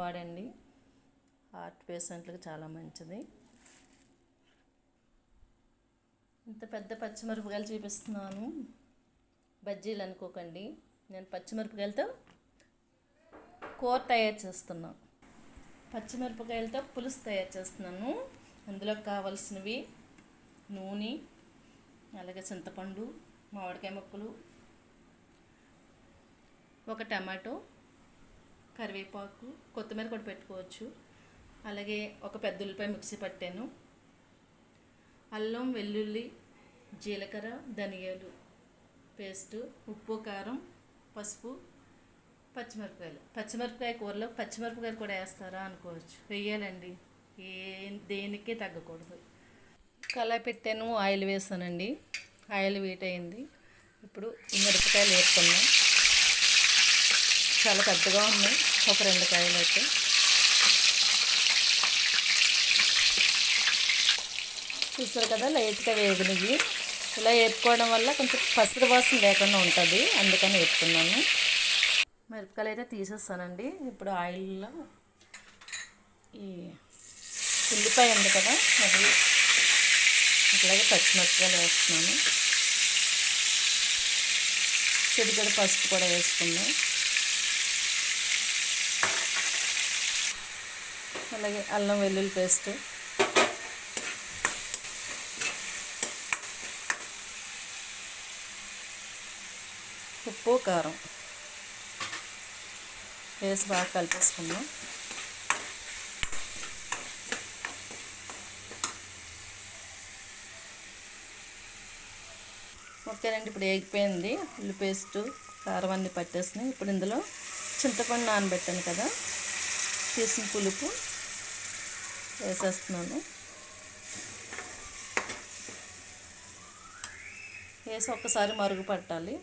వాడండి. హార్ట్ పేషెంట్లకు చాలా మంచిది. ఇంత పెద్ద పచ్చిమిరపకాయలు చూపిస్తున్నాను. బజ్జీలు అనుకోకండి. నేను పచ్చిమిరపకాయలతో కూర తయారు చేస్తున్నాను పచ్చిమిరపకాయలతో పులుసు తయారు చేస్తున్నాను. అందులో కావలసినవి నూనె అలాగే చింతపండు మామిడికాయ ముక్కలు ఒక టమాటో కరివేపాకు కొత్తిమీర కూడా పెట్టుకోవచ్చు. అలాగే ఒక పెద్ద ఉల్లిపాయ మిక్సీ పట్టాను. అల్లం వెల్లుల్లి జీలకర్ర ధనియాలు పేస్టు ఉప్పు కారం పసుపు పచ్చిమిరపకాయలు. పచ్చిమిరపకాయ కూరలో పచ్చిమిరపకాయలు కూడా వేస్తారా అనుకోవచ్చు. వేయాలండి. ఏ దేనికి తగ్గకూడదు. కళాయి పెట్టాను ఆయిల్ వేసానండి. ఆయిల్ వీట్ అయింది ఇప్పుడు మిరపకాయలు వేసుకున్నాం చాలా పెద్దగా ఉన్నాయి. ఒక రెండు కాయలు అయితే. చూసారు కదా లైట్గా వేగినవి. ఇలా వేపుకోవడం వల్ల కొంచెం పసుపు వాసన లేకుండా ఉంటుంది. అందుకని వేపుకున్నాను మిరపకాయలు అయితే తీసేస్తానండి. ఇప్పుడు ఆయిల్లో ఈ ఉల్లిపాయ ఉంది కదా అది అట్లాగే పచ్చిమిరపకాయలు వేస్తున్నాను. చిటికెడు పసుపు కూడా వేసుకున్నాను. అలాగే అల్లం వెల్లుల్లి పేస్ట్. ఉప్పు కారం. వేసి బాగా కలిపేసుకుందాం. ఓకేనండి ఇప్పుడు ఎగిపోయింది ఉల్లి పేస్ట్ కారం అన్నీ పట్టేసినాయి. ఇప్పుడు ఇందులో చింతపండు నానబెట్టాను కదా. చేసిన పులుపు వేసేస్తున్నాను. వేసి ఒక్కసారి మరుగు పట్టాలి.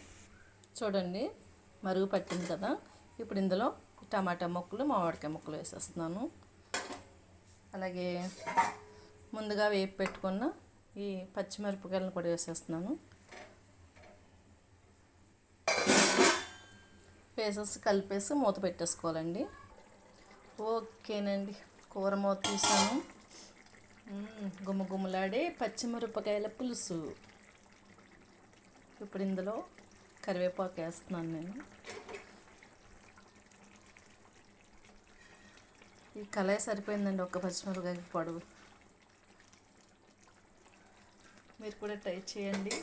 చూడండి మరుగు పట్టింది కదా. ఇప్పుడు ఇందులో టమాటా ముక్కలు మామిడికాయ ముక్కలు వేసేస్తున్నాను. అలాగే ముందుగా వేపు పెట్టుకున్న ఈ పచ్చిమిరపకాయలను కూడా వేసేస్తున్నాను. వేసేసి కలిపేసి మూత పెట్టేసుకోవాలండి. ఓకేనండి. కూర మూత తీసాను గుమ్మగుమ్మలాడే పచ్చిమిరపకాయల పులుసు. ఇప్పుడు ఇందులో కరివేపాకు వేస్తున్నాను నేను. ఈ కళాయి సరిపోయిందండి ఒక్క పచ్చిమిరపకాయ పొడవు. మీరు కూడా ట్రై చేయండి.